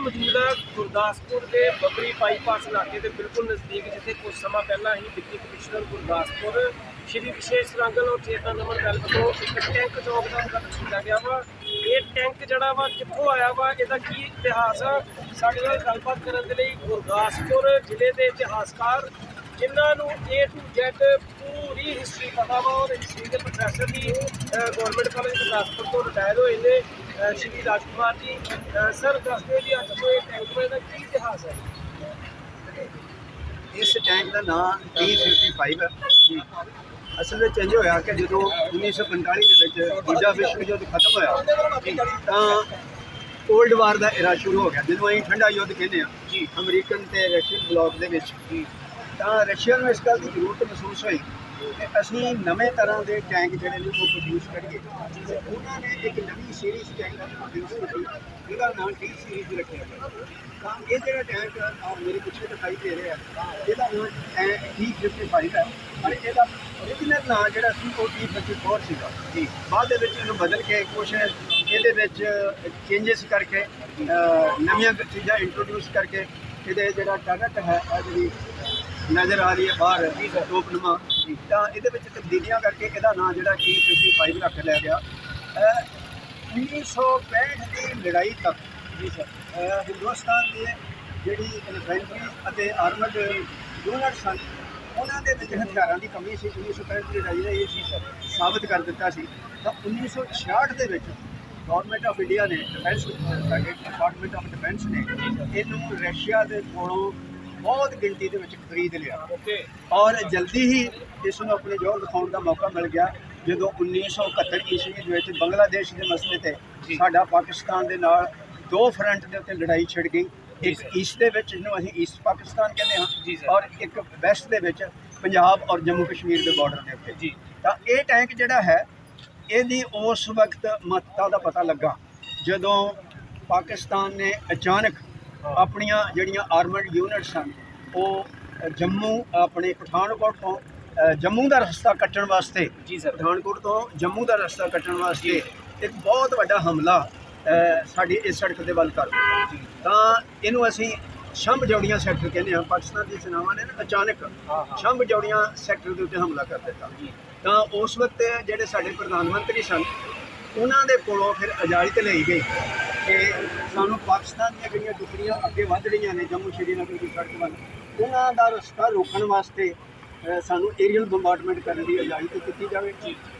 ਮੌਜੂਦ ਹਾਂ ਗੁਰਦਾਸਪੁਰ ਦੇ ਬੱਬਰੀ ਬਾਈਪਾਸ ਇਲਾਕੇ ਦੇ ਬਿਲਕੁਲ ਨਜ਼ਦੀਕ, ਜਿੱਥੇ ਕੁਝ ਸਮਾਂ ਪਹਿਲਾਂ ਹੀ ਡਿਪਟੀ ਕਮਿਸ਼ਨਰ ਗੁਰਦਾਸਪੁਰ ਸ਼੍ਰੀ ਵਿਸ਼ੇਸ਼ ਰਾਂਗਲ ਔਰ ਚੇਤਨ ਨਮਨ ਵੈਲ ਵੱਲੋਂ ਇੱਕ ਟੈਂਕ ਚੌਕ ਦਾ ਉਦਘਾਟਨ ਕੀਤਾ ਗਿਆ ਵਾ। ਇਹ ਟੈਂਕ ਜਿਹੜਾ ਵਾ ਕਿੱਥੋਂ ਆਇਆ ਵਾ, ਇਹਦਾ ਕੀ ਇਤਿਹਾਸ ਆ? ਸਾਡੇ ਨਾਲ ਗੱਲਬਾਤ ਕਰਨ ਦੇ ਲਈ ਗੁਰਦਾਸਪੁਰ ਜ਼ਿਲ੍ਹੇ ਦੇ ਇਤਿਹਾਸਕਾਰ, ਜਿਨ੍ਹਾਂ ਨੂੰ A to Z ਪੂਰੀ ਹਿਸਟਰੀ ਪਤਾ ਵਾ ਔਰ ਹਿਸਟਰੀ ਦੇ ਪ੍ਰੋਫੈਸਰ ਦੀ ਗਵਰਨਮੈਂਟ ਕਾਲਜ ਗੁਰਦਾਸਪੁਰ ਤੋਂ ਰਿਟਾਇਰ ਹੋਏ ਨੇ ਸ਼੍ਰੀ ਰਾਜਕੁਮਾਰ ਜੀ। ਸਰ ਦੱਸਦੇ ਜੀ ਅੱਜ ਤੋਂ ਇਹ ਟੈਂਕ ਦਾ ਕੀ ਇਤਿਹਾਸ ਹੈ? ਇਸ ਟੈਂਕ ਦਾ ਨਾਮ T55 ਹੈ। ਅਸਲ ਵਿੱਚ ਇੰਜ ਹੋਇਆ ਕਿ ਜਦੋਂ 1945 ਦੇ ਵਿੱਚ ਦੂਜਾ ਵਿਸ਼ਵ ਯੁੱਧ ਖਤਮ ਹੋਇਆ ਤਾਂ ਕੋਲਡ ਵਾਰ ਦਾ ਇਰਾ ਸ਼ੁਰੂ ਹੋ ਗਿਆ। ਜਿਹਨੂੰ ਅਸੀਂ ਠੰਡਾ ਯੁੱਧ ਕਹਿੰਦੇ ਆ ਜੀ। ਅਮਰੀਕਨ ਤੇ ਰਸ਼ੀਅਨ ਬਲੌਕ ਦੇ ਵਿੱਚ। ਤਾਂ ਰਸ਼ੀਆ ਨੂੰ ਇਸ ਗੱਲ ਦੀ ਜ਼ਰੂਰਤ ਮਹਿਸੂਸ ਹੋਈ ਕਿ ਅਸੀਂ ਨਵੇਂ ਤਰ੍ਹਾਂ ਦੇ ਟੈਂਕ ਜਿਹੜੇ ਨੇ ਉਹ ਪ੍ਰੋਡਿਊਸ ਕਰੀਏ। ਤੇ ਉਹਨਾਂ ਨੇ ਇੱਕ ਨਵੀਂ ਸੀਰੀਜ਼ ਟੈਂਕਾਂ ਪ੍ਰੋਡਿਊਸ ਕੀਤੀ। ਜਿਹਦਾ ਨਾਮ ਟੀ ਸੀਰੀਜ਼ ਰੱਖਿਆ ਤਾਂ ਇਹ ਜਿਹੜਾ ਟੈਂਕ ਆ ਮੇਰੇ ਪਿੱਛੇ ਦਿਖਾਈ ਦੇ ਰਿਹਾ। ਇਹਦਾ ਨਾਮ ਟੀ 55 e ਹੈ। ਪਰ ਇਹਦਾ origignal ਨਾਮ ਜਿਹੜਾ ਸੀ, ਉਹ e ਟੀ 54 ਸੀਗਾ। ਜੀ। ਬਾਅਦ ਦੇ ਵਿੱਚ ਇਹਨੂੰ ਬਦਲ ਕੇ ਕੁਛ ਇਹਦੇ ਵਿੱਚ ਚੇਂਜਸ ਕਰਕੇ ਨਵੀਆਂ ਚੀਜ਼ਾਂ ਇੰਟਰੋਡਿਊਸ ਕਰਕੇ, ਇਹਦੇ ਜਿਹੜਾ ਟਰਨਟ ਹੈ ਆ ਜਿਹੜੀ ਨਜ਼ਰ ਆ ਰਹੀ ਹੈ ਬਾਹਰ ਟੋਪਨਮਾ ਤਾਂ ਇਹਦੇ ਵਿੱਚ ਤਬਦੀਲੀਆਂ ਕਰਕੇ ਇਹਦਾ ਨਾਮ ਜਿਹੜਾ ਟੀ 55 ਰੱਖ ਲਿਆ ਗਿਆ। ਅਹ, 1965 ਦੀ ਲੜਾਈ ਤੱਕ ਜੀ ਸਰ ਅਹ, ਹਿੰਦੁਸਤਾਨ ਦੀ ਜਿਹੜੀ ਇਨਫੈਂਟਰੀ ਅਤੇ ਆਰਮਡ ਯੂਨਿਟ ਸਨ ਉਹਨਾਂ ਦੇ ਵਿੱਚ ਹਥਿਆਰਾਂ ਦੀ ਕਮੀ ਸੀ। 1965 ਦੀ ਲੜਾਈ ਦਾ ਇਹ ਸੀ ਸਰ ਸਾਬਤ ਕਰ ਦਿੱਤਾ ਸੀ। ਤਾਂ 1966 ਦੇ ਵਿੱਚ ਗਵਰਨਮੈਂਟ ਆਫ ਇੰਡੀਆ ਨੇ ਡਿਫੈਂਸ ਡਿਪਾਰਟਮੈਂਟ ਆਫ ਡਿਫੈਂਸ ਨੇ ਇਹਨੂੰ ਰਸ਼ੀਆ ਦੇ ਕੋਲੋਂ ਬਹੁਤ ਗਿਣਤੀ ਦੇ ਵਿੱਚ ਖਰੀਦ ਲਿਆ। ਓਕੇ ਔਰ ਜਲਦੀ ਹੀ ਇਸ ਨੂੰ ਆਪਣੇ ਜੋਰ ਦਿਖਾਉਣ ਦਾ ਮੌਕਾ ਮਿਲ ਗਿਆ ਜਦੋਂ 1971 ਈਸਵੀ ਦੇ ਵਿੱਚ ਬੰਗਲਾਦੇਸ਼ ਦੇ ਮਸਲੇ ਤੇ ਸਾਡਾ ਪਾਕਿਸਤਾਨ ਦੇ ਨਾਲ ਦੋ ਫਰੰਟ ਦੇ ਉੱਤੇ ਲੜਾਈ ਛਿੜ ਗਈ। ਇੱਕ ਈਸਟ ਦੇ ਵਿੱਚ ਜਿਹਨੂੰ ਅਸੀਂ ਈਸਟ ਪਾਕਿਸਤਾਨ ਕਹਿੰਦੇ ਹਾਂ। ਔਰ ਇੱਕ ਵੈਸਟ ਦੇ ਵਿੱਚ ਪੰਜਾਬ ਔਰ ਜੰਮੂ ਕਸ਼ਮੀਰ ਦੇ ਬਾਰਡਰ ਦੇ ਉੱਤੇ। ਜੀ। ਤਾਂ ਇਹ ਟੈਂਕ ਜਿਹੜਾ ਹੈ ਇਹਦੀ ਉਸ ਵਕਤ ਮਹੱਤਤਾ ਦਾ ਪਤਾ ਲੱਗਾ ਜਦੋਂ ਪਾਕਿਸਤਾਨ ਨੇ ਅਚਾਨਕ ਆਪਣੀਆਂ ਜਿਹੜੀਆਂ ਆਰਮਡ ਯੂਨਿਟਸ ਹਨ ਉਹ ਜੰਮੂ ਆਪਣੇ ਪਠਾਨਕੋਟ ਤੋਂ ਜੰਮੂ ਦਾ ਰਸਤਾ ਕੱਟਣ ਵਾਸਤੇ ਜੀ ਸਰ। ਪਠਾਨਕੋਟ ਤੋਂ ਜੰਮੂ ਦਾ ਰਸਤਾ ਕੱਟਣ ਵਾਸਤੇ ਇੱਕ ਬਹੁਤ ਵੱਡਾ ਹਮਲਾ ਸਾਡੀ ਇਸ ਸੜਕ ਦੇ ਵੱਲ ਕਰ ਦਿੱਤਾ। ਤਾਂ ਇਹਨੂੰ ਅਸੀਂ ਸ਼ੰਭ ਜੋੜੀਆਂ ਸੈਕਟਰ ਕਹਿੰਦੇ ਹਾਂ। ਪਾਕਿਸਤਾਨ ਦੀ ਸੈਨਾਵਾਂ ਨੇ ਨਾ ਅਚਾਨਕ ਸ਼ੰਭ ਜੋੜੀਆਂ ਸੈਕਟਰ ਦੇ ਉੱਤੇ ਹਮਲਾ ਕਰ ਦਿੱਤਾ। ਤਾਂ ਉਸ ਵਕਤ ਜਿਹੜੇ ਸਾਡੇ ਪ੍ਰਧਾਨ ਮੰਤਰੀ ਸਨ ਉਹਨਾਂ ਦੇ ਕੋਲੋਂ ਫਿਰ ਇਜਾਜ਼ਤ ਲਈ ਗਈ ਕਿ ਸਾਨੂੰ ਪਾਕਿਸਤਾਨ ਦੀਆਂ ਜਿਹੜੀਆਂ ਟੁਕੜੀਆਂ ਅੱਗੇ ਵਧ ਰਹੀਆਂ ਨੇ ਜੰਮੂ ਸ਼੍ਰੀਨਗਰ ਦੀ ਸੜਕ ਵੱਲ ਉਹਨਾਂ ਦਾ ਰਸਤਾ ਰੋਕਣ ਵਾਸਤੇ ਸਾਨੂੰ ਏਰੀਅਲ ਬੰਬਾਰਡਮੈਂਟ ਕਰਨ ਦੀ ਇਜਾਜ਼ਤ ਦਿੱਤੀ ਜਾਵੇ।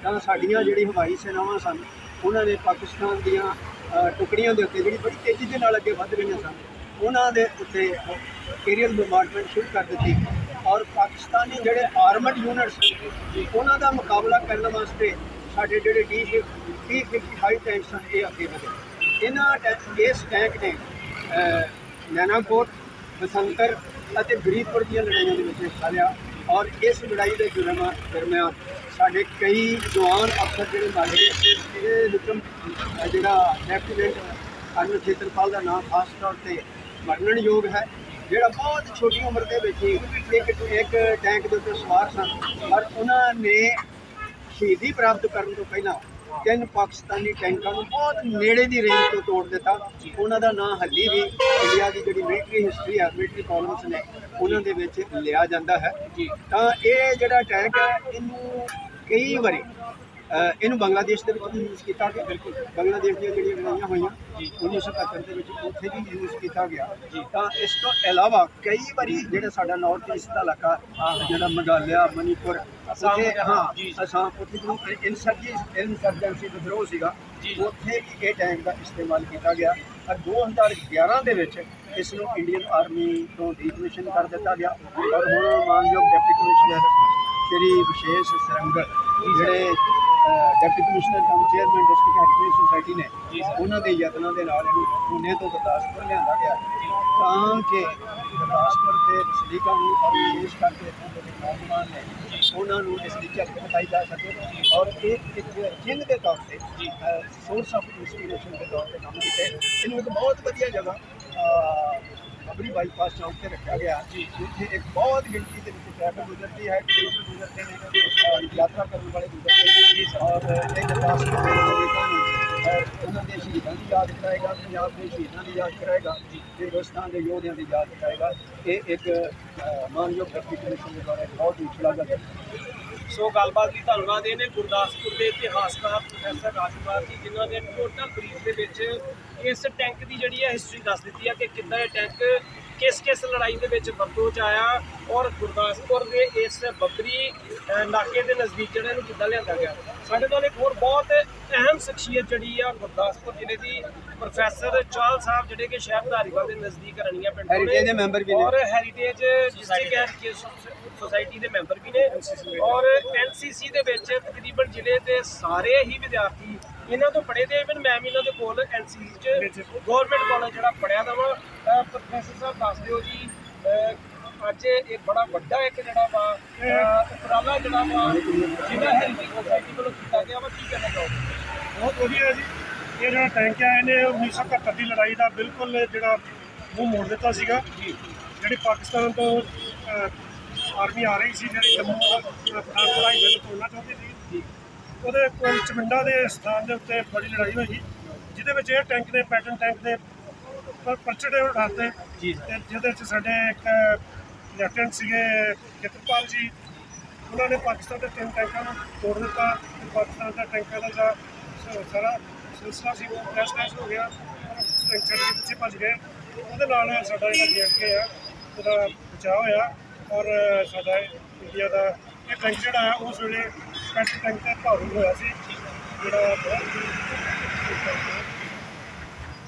ਤਾਂ ਸਾਡੀਆਂ ਜਿਹੜੀ ਹਵਾਈ ਸੈਨਾਵਾਂ ਸਨ ਉਹਨਾਂ ਨੇ ਪਾਕਿਸਤਾਨ ਦੀਆਂ ਟੁਕੜੀਆਂ ਦੇ ਉੱਤੇ ਜਿਹੜੀ ਬੜੀ ਤੇਜ਼ੀ ਦੇ ਨਾਲ ਅੱਗੇ ਵੱਧ ਰਹੀਆਂ ਸਨ ਉਹਨਾਂ ਦੇ ਉੱਤੇ ਏਰੀਅਲ ਬੰਬਾਰਡਮੈਂਟ ਸ਼ੁਰੂ ਕਰ ਦਿੱਤੀ। ਔਰ ਪਾਕਿਸਤਾਨੀ ਜਿਹੜੇ ਆਰਮਡ ਯੂਨਿਟਸ ਉਹਨਾਂ ਦਾ ਮੁਕਾਬਲਾ ਕਰਨ ਵਾਸਤੇ ਸਾਡੇ ਜਿਹੜੇ ਡੀ ਡੀ 55 ਟੈਂਕ ਸਨ ਇਹ ਅੱਗੇ ਵਧੇ। ਇਹਨਾਂ ਟੈਂਕ ਇਸ ਟੈਂਕ ਨੇ ਅਹ, ਨੈਨਾਕੋਟ ਬਸੰਤਰ ਅਤੇ ਗਰੀਬਪੁਰ ਦੀਆਂ ਲੜਾਈਆਂ ਦੇ ਵਿੱਚ ਹਿੱਸਾ ਲਿਆ। ਔਰ ਇਸ ਲੜਾਈ ਦੇ ਦਰਮਿਆਨ ਦਰਮਿਆਨ ਸਾਡੇ ਕਈ ਜਵਾਨ ਅਫਸਰ ਜਿਹੜੇ ਮਾਰੇ ਇਹ ਇਹਦੇ ਜਿਹੜਾ ਲੈਫਟੀਨੈਂਟ ਅਰੁਣ ਖੇਤਰਪਾਲ ਦਾ ਨਾਮ ਖਾਸ ਤੌਰ ਤੇ ਵਰਣਨਯੋਗ ਹੈ, ਜਿਹੜਾ ਬਹੁਤ ਛੋਟੀ ਉਮਰ ਦੇ ਵਿੱਚ ਹੀ ਇੱਕ ਇੱਕ ਟੈਂਕ ਦੇ ਉੱਤੇ ਸਵਾਰ ਸਨ, ਪਰ ਉਹਨਾਂ ਨੇ ਸ਼ਹੀਦੀ ਪ੍ਰਾਪਤ ਕਰਨ ਤੋਂ ਪਹਿਲਾਂ ਤਿੰਨ ਪਾਕਿਸਤਾਨੀ ਟੈਂਕਾਂ ਨੂੰ ਬਹੁਤ ਨੇੜੇ ਦੀ ਰੇਂਜ ਤੋਂ ਤੋੜ ਦਿੱਤਾ। ਉਹਨਾਂ ਦਾ ਨਾਂ ਹੱਲੀ ਵੀ ਇੰਡੀਆ ਦੀ ਜਿਹੜੀ ਮਿਲਟਰੀ ਹਿਸਟਰੀ ਹੈ ਮਿਲਟਰੀ ਕਾਲਮਸ ਨੇ ਉਹਨਾਂ ਦੇ ਵਿੱਚ ਲਿਆ ਜਾਂਦਾ ਹੈ। ਤਾਂ ਇਹ ਜਿਹੜਾ ਟੈਂਕ ਹੈ ਇਹਨੂੰ ਕਈ ਵਾਰੀ ਇਹਨੂੰ ਬੰਗਲਾਦੇਸ਼ ਦੇ ਵਿੱਚ ਵੀ ਯੂਜ਼ ਕੀਤਾ ਗਿਆ। ਬਿਲਕੁਲ। ਬੰਗਲਾਦੇਸ਼ ਦੀਆਂ ਜਿਹੜੀਆਂ ਲੜਾਈਆਂ ਹੋਈਆਂ 1971 ਦੇ ਵਿੱਚ ਉੱਥੇ ਵੀ ਯੂਜ਼ ਕੀਤਾ ਗਿਆ। ਤਾਂ ਇਸ ਤੋਂ ਇਲਾਵਾ ਕਈ ਵਾਰੀ ਜਿਹੜਾ ਸਾਡਾ ਨਾਰਥ ਈਸਟ ਦਾ ਇਲਾਕਾ ਜਿਹੜਾ ਮੇਘਾਲਿਆ ਮਨੀਪੁਰ ਅਸਾਮ ਉੱਥੇ ਹਾਂ ਜੀ। ਅਸਾਮ ਉੱਥੇ ਜਦੋਂ ਇਨਸਰਜੀ ਇਨਸਰਜੈਂਸੀ ਵਿਦਰੋਹ ਸੀਗਾ। ਉੱਥੇ ਵੀ ਇਹ ਟੈਂਕ ਦਾ ਇਸਤੇਮਾਲ ਕੀਤਾ ਗਿਆ। ਪਰ 2011 ਦੇ ਵਿੱਚ ਇਸ ਨੂੰ ਇੰਡੀਅਨ ਆਰਮੀ ਤੋਂ ਡੀਕਮਿਸ਼ਨ ਕਰ ਦਿੱਤਾ ਗਿਆ। ਔਰ ਹੁਣ ਮਾਨਯੋਗ ਡਿਪਟੀ ਕਮਿਸ਼ਨਰ ਸ਼੍ਰੀ ਵਿਸ਼ੇਸ਼ ਸਰੰਗਲ ਜਿਹੜੇ deputy commissioner cum chairman district heritage society ਨੇ। ਉਹਨਾਂ ਦੇ ਯਤਨਾਂ ਦੇ ਨਾਲ ਇਹਨੂੰ ਪੁਣੇ ਤੋਂ ਗੁਰਦਾਸਪੁਰ ਲਿਆਂਦਾ ਗਿਆ। ਤਾਂ ਕਿ ਗੁਰਦਾਸਪੁਰ ਦੇ ਵਸਨੀਕਾਂ ਨੂੰ ਵਿਸ਼ੇਸ਼ ਕਰਕੇ ਇੱਥੋਂ ਦੇ ਨੌਜਵਾਨ ਨੇ ਉਹਨਾਂ ਨੂੰ ਇਸ ਦੀ ਝਲਕ ਦਿਖਾਈ ਜਾ ਸਕੇ ਔਰ ਇਹ ਇੱਕ ਚਿੰਨ੍ਹ ਦੇ ਤੌਰ ਤੇ ਸੋਰਸ ਆਫ ਇਨਸਪੀਰੇਸ਼ਨ ਦੇ ਤੌਰ ਤੇ ਕੰਮ ਕੀਤੇ। ਇਹਨੂੰ ਇੱਕ ਬਹੁਤ ਵਧੀਆ ਜਗ੍ਹਾ ਬਬਰੀ ਬਾਈਪਾਸ ਚੌਂਕ ਤੇ ਰੱਖਿਆ ਗਿਆ। ਜਿੱਥੇ ਇੱਕ ਬਹੁਤ ਗਿਣਤੀ ਦੇ ਵਿੱਚ ਟ੍ਰੈਫਿਕ ਗੁਜ਼ਰਦੀ ਹੈ। ਗੁਜ਼ਰਦੇ ਨੇ ਯਾਤਰਾ ਕਰਨ ਵਾਲੇ ਗੁਜ਼ਰਦੇ ਨੇ। ਔਰ ਇਹ ਗੁਰਦਾਸਪੁਰ ਦੇ ਲੋਕਾਂ ਨੂੰ ਉਹਨਾਂ ਦੇ ਸ਼ਹੀਦਾਂ ਦੀ ਯਾਦ ਕਰਾਏਗਾ ਪੰਜਾਬ ਦੇ ਸ਼ਹੀਦਾਂ ਦੀ ਯਾਦ ਕਰਾਏਗਾ ਹਿੰਦੁਸਤਾਨ ਦੇ ਯੋਧਿਆਂ ਦੀ ਯਾਦ ਕਰਾਏਗਾ। ਇਹ ਇੱਕ ਮਾਨਯੋਗ ਡਿਪਟੀ ਕਮਿਸ਼ਨ ਦੇ ਦੁਆਰਾ ਬਹੁਤ ਹੀ ਸ਼ਲਾਘਾ ਸੋ ਗੱਲਬਾਤ ਲਈ ਧੰਨਵਾਦ। ਇਹਨੇ ਗੁਰਦਾਸਪੁਰ ਦੇ ਇਤਿਹਾਸਕਾਰ ਪ੍ਰੋਫੈਸਰ ਰਾਜਕੁਮਾਰ ਜੀ, ਜਿਨ੍ਹਾਂ ਨੇ ਟੋਟਲ ਬਰੀਫ ਦੇ ਵਿੱਚ ਇਸ ਟੈਂਕ ਦੀ ਜਿਹੜੀ ਹੈ ਹਿਸਟਰੀ ਦੱਸ ਦਿੱਤੀ ਹੈ ਕਿ ਕਿੱਦਾਂ ਇਹ ਟੈਂਕ ਕਿਸ ਕਿਸ ਲੜਾਈ ਦੇ ਵਿੱਚ ਵਰਤੋਂ 'ਚ ਆਇਆ ਔਰ ਗੁਰਦਾਸਪੁਰ ਦੇ ਇਸ ਬੱਬਰੀ ਨਾਕੇ ਦੇ ਨਜ਼ਦੀਕ ਜਿਹੜੇ ਇਹਨੂੰ ਕਿੱਦਾਂ ਲਿਆਂਦਾ ਗਿਆ। ਸਾਡੇ ਨਾਲ ਇੱਕ ਹੋਰ ਬਹੁਤ ਸ਼ਖਸੀਅਤ ਜਿਹੜੀ ਆ ਗੁਰਦਾਸਪੁਰ ਜ਼ਿਲ੍ਹੇ ਦੀ ਪ੍ਰੋਫੈਸਰ ਚਾਲ ਸਾਹਿਬ ਜਿਹੜੇ ਕਿ ਸ਼ਹਿਰ ਧਾਰੀਵਾਲ ਦੇ ਨਜ਼ਦੀਕ ਰਣੀਆਂ ਪਿੰਡ ਤੋਂ। Heritage ਦੇ ਮੈਂਬਰ ਵੀ ਨੇ। ਔਰ ਹੈਰੀਟੇਜ ਡਿਸਟ੍ਰਿਕਟ ਐਜੂਕੇਸ਼ਨ ਸੁਸਾਇਟੀ ਦੇ ਮੈਂਬਰ ਵੀ ਨੇ। ਔਰ ਐਨਸੀਸੀ ਦੇ ਵਿੱਚ ਤਕਰੀਬਨ ਜ਼ਿਲ੍ਹੇ ਦੇ ਸਾਰੇ ਹੀ ਵਿਦਿਆਰਥੀ ਇਹਨਾਂ ਤੋਂ ਪੜ੍ਹੇ ਦੇ। ਇਵਨ ਮੈਂ ਵੀ ਇਹਨਾਂ ਦੇ ਕੋਲ ਐਨਸੀਸੀ ਚ ਗਵਰਨਮੈਂਟ ਕਾਲਜ ਜਿਹੜਾ ਪੜਿਆ ਦਾ ਵਾ। ਪ੍ਰੋਫੈਸਰ ਸਾਹਿਬ ਦੱਸ ਦਿਓ ਜੀ ਅੱਜ ਇਹ ਬੜਾ ਵੱਡਾ ਇੱਕ ਜਿਹੜਾ ਵਾ ਉਪਰਾਲਾ ਜਿਹੜਾ ਵਾ ਜਿਹੜਾ ਹੈਰੀਟੇਜ ਸੁਸਾਇਟੀ ਵੱਲੋਂ ਕੀਤਾ ਗਿਆ ਵਾ। ਕੀ ਕਹਿਣਾ ਚਾਹੋਗੇ? ਬਹੁਤ ਵਧੀਆ ਜੀ। ਇਹ ਜਿਹੜਾ ਟੈਂਕ ਹੈ ਇਹਨੇ 1971 ਦੀ ਲੜਾਈ ਦਾ ਬਿਲਕੁਲ ਜਿਹੜਾ ਮੂੰਹ ਮੋੜ ਦਿੱਤਾ ਸੀਗਾ। ਜਿਹੜੀ ਪਾਕਿਸਤਾਨ ਤੋਂ ਆਰਮੀ ਆ ਰਹੀ ਸੀ ਜਿਹੜੀ ਜੰਮੂ ਪਠਾਨਕੋਟ ਆਈ ਬਿਲ ਤੋੜਨਾ ਚਾਹੁੰਦੀ ਸੀ। ਉਹਦੇ ਕੋਲ ਚਮਿੰਡਾ ਦੇ ਸਥਾਨ ਦੇ ਉੱਤੇ ਬੜੀ ਲੜਾਈ ਹੋਈ। ਜਿਹਦੇ ਵਿੱਚ ਇਹ ਟੈਂਕ ਨੇ ਪੈਟਰਨ ਟੈਂਕ ਦੇ ਪਰ ਪਰਚੜੇ ਉਡਾਤੇ ਜੀ। ਤੇ ਜਿਹਦੇ ਵਿੱਚ ਸਾਡੇ ਇੱਕ ਲੈਫਟੀਨੈਂਟ ਸੀਗੇ ਕਿਰਤਪਾਲ ਜੀ। ਉਹਨਾਂ ਨੇ ਪਾਕਿਸਤਾਨ ਦੇ ਤਿੰਨ ਟੈਂਕਾਂ ਨੂੰ ਤੋੜ ਦਿੱਤਾ। ਪਾਕਿਸਤਾਨ ਦਾ ਟੈਂਕਾਂ ਦਾ ਸਾਰਾ ਸਿਲਸਿਲਾ ਸੀ, ਉਹ ਕ੍ਰੈਸ਼ ਕ੍ਰੈਸ਼ ਹੋ ਗਿਆ। ਟੈਂਕ ਛੱਡ ਕੇ ਪਿੱਛੇ ਭੱਜ ਗਏ। ਉਹਦੇ ਨਾਲ ਸਾਡਾ ਜਿਹੜਾ ਜੀਐਨਕੇ ਆ, ਉਹਦਾ ਬਚਾਅ ਹੋਇਆ ਔਰ ਸਾਡਾ ਇੰਡੀਆ ਦਾ ਇਹ ਟੈਂਕ ਜਿਹੜਾ ਆ ਉਸ ਵੇਲੇ ਪੈਟ ਟੈਂਕ ਤੇ ਭਾਰੂ ਹੋਇਆ ਸੀ। ਜਿਹੜਾ ਬਹੁਤ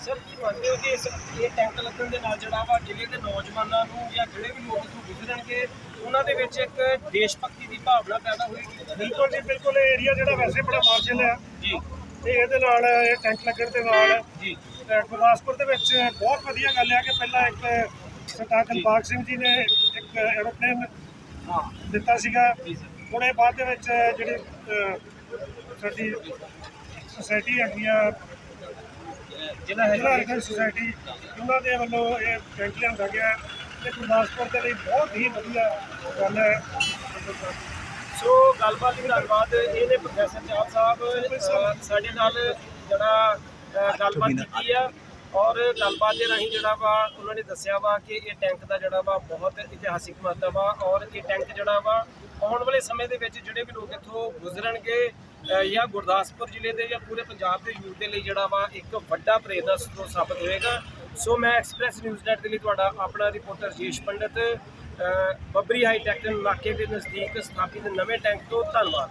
ਸਰ ਕੀ ਮੰਨਦੇ ਹੋ ਕਿ ਇਸ ਇਹ ਟੈਂਕ ਲੱਗਣ ਦੇ ਨਾਲ ਜਿਹੜਾ ਵਾ ਜ਼ਿਲ੍ਹੇ ਦੇ ਨੌਜਵਾਨਾਂ ਨੂੰ ਜਾਂ ਜਿਹੜੇ ਵੀ ਲੋਕ ਉਹਨਾਂ ਦੇ ਵਿੱਚ ਇੱਕ ਦੇਸ਼ ਭਗਤੀ ਦੀ ਭਾਵਨਾ ਪੈਦਾ ਹੋਏਗੀ? ਬਿਲਕੁਲ ਜੀ ਬਿਲਕੁਲ ਇਹ ਏਰੀਆ ਜਿਹੜਾ ਵੈਸੇ ਬੜਾ ਮਾਰਜਨ ਆ ਜੀ। ਤੇ ਇਹਦੇ ਨਾਲ ਇਹ ਟੈਂਕ ਲੱਗਣ ਦੇ ਨਾਲ ਜੀ। ਗੁਰਦਾਸਪੁਰ ਦੇ ਵਿੱਚ ਬਹੁਤ ਵਧੀਆ ਗੱਲ ਹੈ ਕਿ ਪਹਿਲਾਂ ਇੱਕ ਸਰਦਾਰ ਦਿਲਬਾਗ ਸਿੰਘ ਜੀ ਨੇ ਇੱਕ ਐਰੋਪਲੇਨ ਹਾਂ। ਦਿੱਤਾ ਸੀਗਾ। ਇਹ ਬਾਅਦ ਦੇ ਵਿੱਚ ਜਿਹੜੀ ਸਾਡੀ ਸੁਸਾਇਟੀ ਹੈਗੀ ਆ ਹੈ ਜ਼ਿਲ੍ਹਾ ਹੈਰੀਟੇਜ ਸੁਸਾਇਟੀ ਉਹਨਾਂ ਦੇ ਵੱਲੋਂ ਇਹ ਟੈਂਕ ਲਿਆਂਦਾ ਗਿਆ ਤੇ ਗੁਰਦਾਸਪੁਰ ਦੇ ਲਈ ਬਹੁਤ ਹੀ ਵਧੀਆ ਗੱਲ ਹੈ। ਸੋ ਗੱਲਬਾਤ ਲਈ ਧੰਨਵਾਦ ਇਹਨੇ ਪ੍ਰੋਫੈਸਰ ਚਾਹਲ ਸਾਹਿਬ ਸਾਡੇ ਨਾਲ ਜਿਹੜਾ ਗੱਲਬਾਤ ਕੀਤੀ ਆ ਔਰ ਗੱਲਬਾਤ ਦੇ ਰਾਹੀਂ ਜਿਹੜਾ ਵਾ ਉਹਨਾਂ ਨੇ ਦੱਸਿਆ ਵਾ ਕਿ ਇਹ ਟੈਂਕ ਦਾ ਜਿਹੜਾ ਵਾ ਬਹੁਤ ਇਤਿਹਾਸਿਕ ਮਹੱਤਵ ਆ ਔਰ ਇਹ ਟੈਂਕ ਜਿਹੜਾ ਵਾ ਆਉਣ ਵਾਲੇ ਸਮੇਂ ਦੇ ਵਿੱਚ ਜਿਹੜੇ ਵੀ ਲੋਕ ਇੱਥੋਂ ਗੁਜ਼ਰਨਗੇ ਜਾਂ ਗੁਰਦਾਸਪੁਰ ਜ਼ਿਲ੍ਹੇ ਦੇ ਜਾਂ ਪੂਰੇ ਪੰਜਾਬ ਦੇ ਯੂਥ ਦੇ ਲਈ ਜਿਹੜਾ ਵਾ ਇੱਕ ਵੱਡਾ ਪ੍ਰੇਰਨਾ ਸਰੋਤ ਸਾਬਤ ਹੋਏਗਾ। ਸੋ ਮੈਂ ਐਕਸਪ੍ਰੈਸ ਨਿਊਜ਼ ਨੈਟ ਦੇ ਲਈ ਤੁਹਾਡਾ ਆਪਣਾ ਰਿਪੋਰਟਰ ਜੇਸ਼ ਪੰਡਤ ਬੱਬਰੀ ਹਾਈ ਟੈਕ ਨਾਕੇ ਦੇ ਨਜ਼ਦੀਕ ਸਥਾਪਿਤ ਨਵੇਂ ਟੈਂਕ ਤੋਂ ਧੰਨਵਾਦ।